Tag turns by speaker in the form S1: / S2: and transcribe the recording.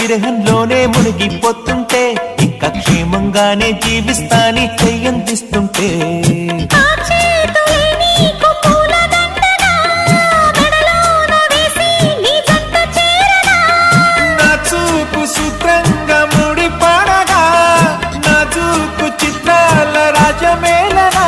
S1: విరహంలోనే మునిగిపోతుంటే ఇంకా క్షేమంగానే జీవిస్తాని చెయ్యందిస్తుంటే
S2: చిత్రాల రాజమేళనా